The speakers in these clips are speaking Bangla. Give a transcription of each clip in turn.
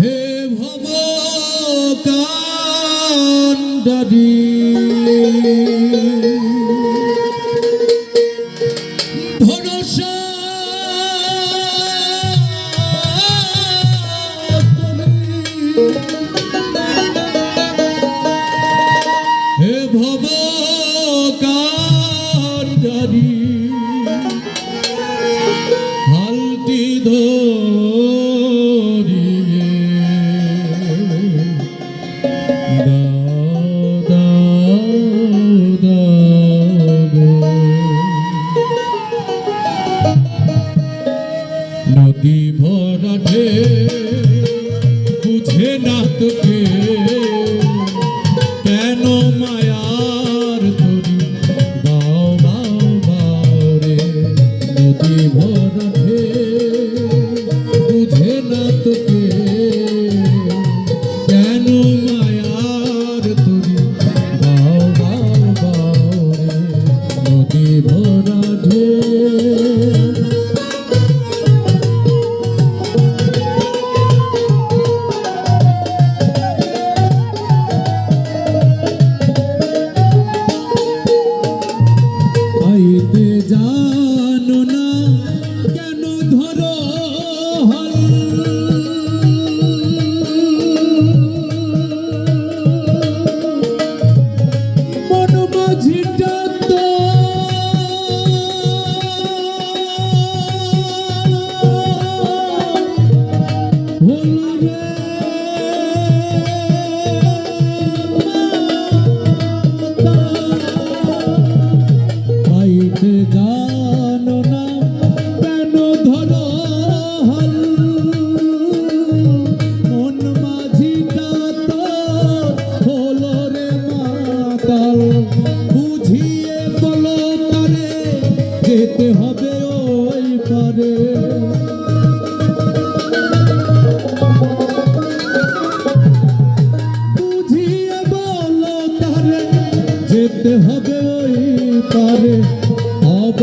হে ভব কান্ডারী ভব নদী ভরাটে বুঝে না তো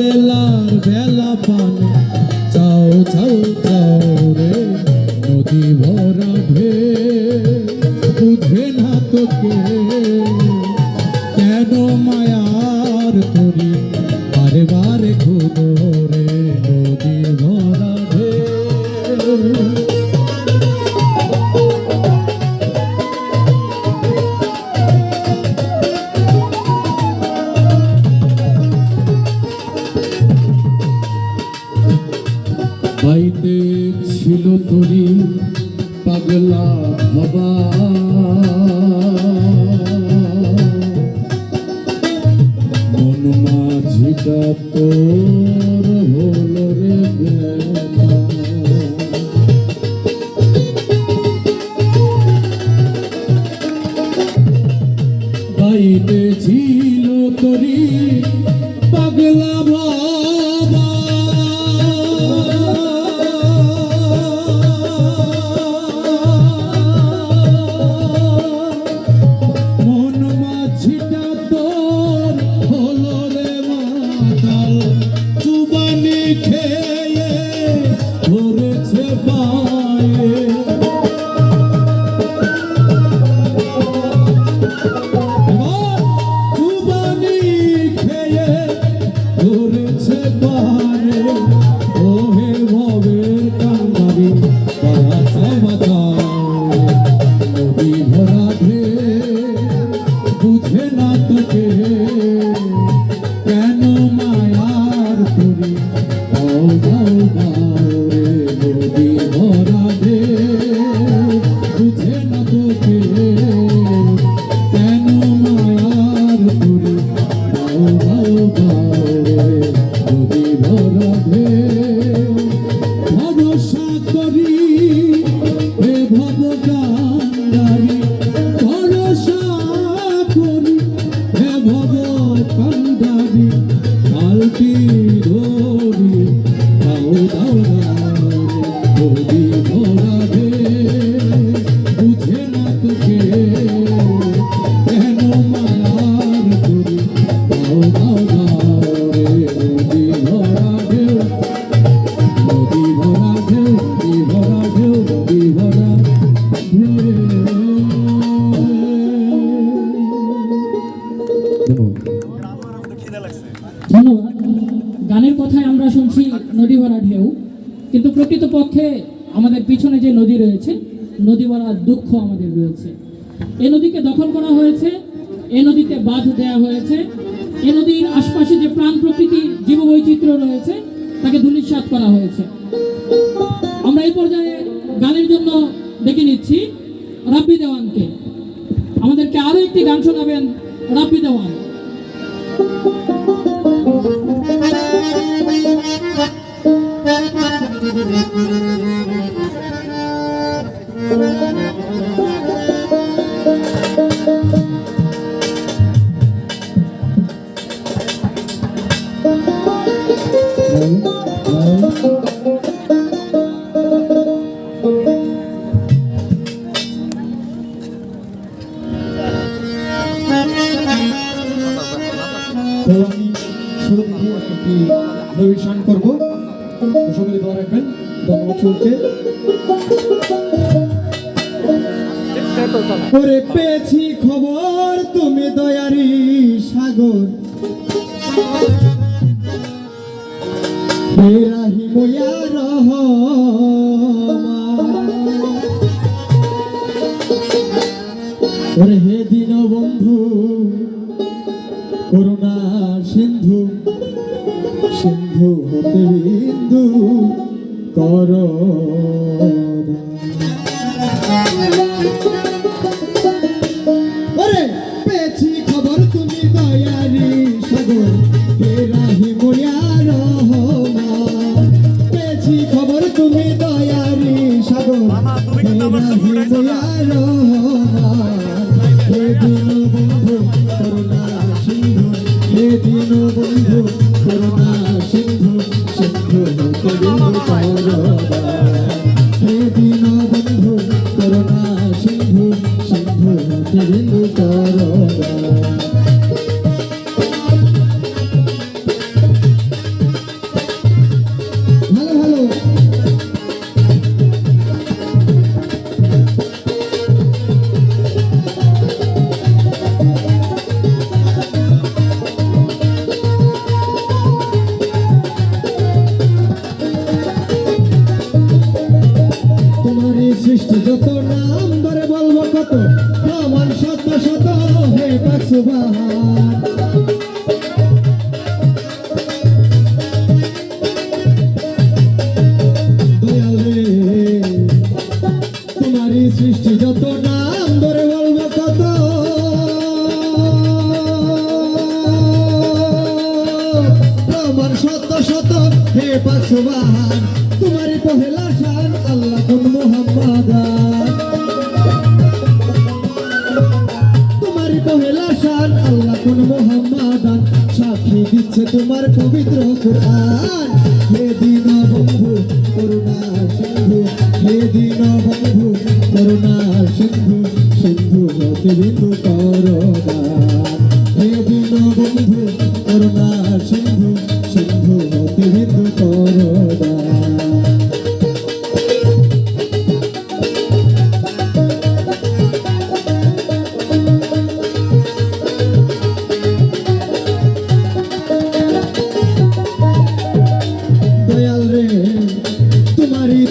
বেলার বেলা পান। চাও চাও চাও রে নদী ভরা ভে বুঝে না তোকে। up. করি ভাষায় আমরা শুনছি নদী ভরা ঢেউ, কিন্তু প্রকৃতপক্ষে আমাদের পিছনে যে নদী রয়েছে নদী ভরা দুঃখ আমাদের রয়েছে। এ নদীকে দখল করা হয়েছে, এ নদীতে বাঁধ দেয়া হয়েছে, এ নদীর আশপাশে যে প্রাণ প্রকৃতি, জীববৈচিত্র্য রয়েছে, তাকে ধূলিসাত করা হয়েছে। আমরা এই পর্যায়ে গানের জন্য ডেকে নিচ্ছি রাব্বি দেওয়ানকে। আমাদেরকে আরও একটি গান শোনাবেন রাব্বি দেওয়ান। তো রাখবেন। ধন্যবাদ শুনতে। ওরে পেয়েছি খবর, তুমি দয়ারি সাগর। হে রাহিম ইয়া রহমান। ওরে হে দিন বন্ধু করুণা সিন্ধু সিন্ধু হতে বিন্দু। কর। সিন্ধু হতে পবিত্র কোরআন। হে দিন বন্ধু করুণা সিন্ধু হে দিন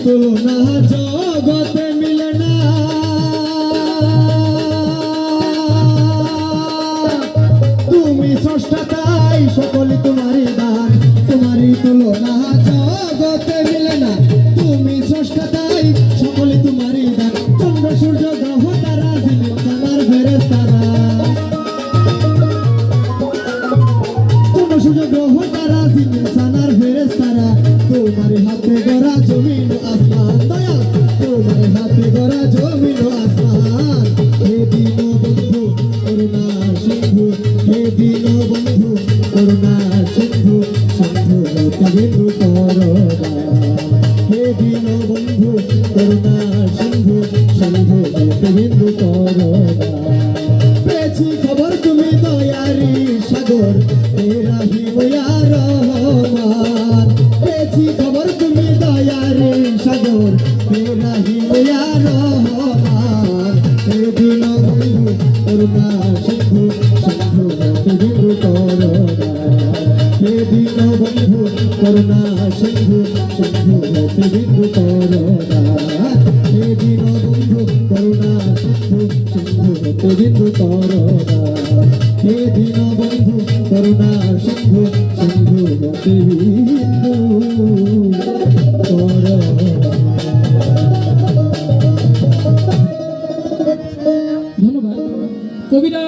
তুলনা জগতে মিলে না। তুমি স্রষ্টা তাই সকলে তোমারই দান তোমারই তুলনা বিন্দু করোনা হে দিন বন্ধু করুণা সিন্ধু সিন্ধু লতা বিন্দু করোনা পেয়েছি খবর তুমি দয়ারি সাগর তেরা হিময়া রহমান পেয়েছি খবর তুমি দয়ারি সাগর তেরা হিময়া রহমান হে দিন বন্ধু করুণা ধন্যবাদ। কবিরা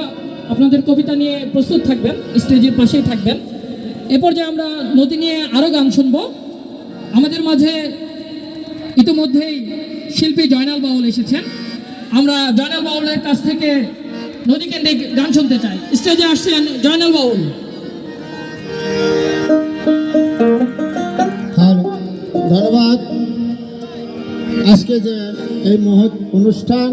আপনাদের কবিতা নিয়ে প্রস্তুত থাকবেন, স্টেজের পাশেই থাকবেন। এরপর যে আমরা নদী নিয়ে আরও গান শুনব। আমাদের মাঝে ইতিমধ্যেই শিল্পী জয়নাল বাউল এসেছেন। আমরা জয়নাল বাউলের কাছ থেকে নদীকেন্দ্রিক গান শুনতে চাই। স্টেজে আসছেন জয়নাল বাউল ধন্যবাদ। আজকে যে এই মহৎ অনুষ্ঠান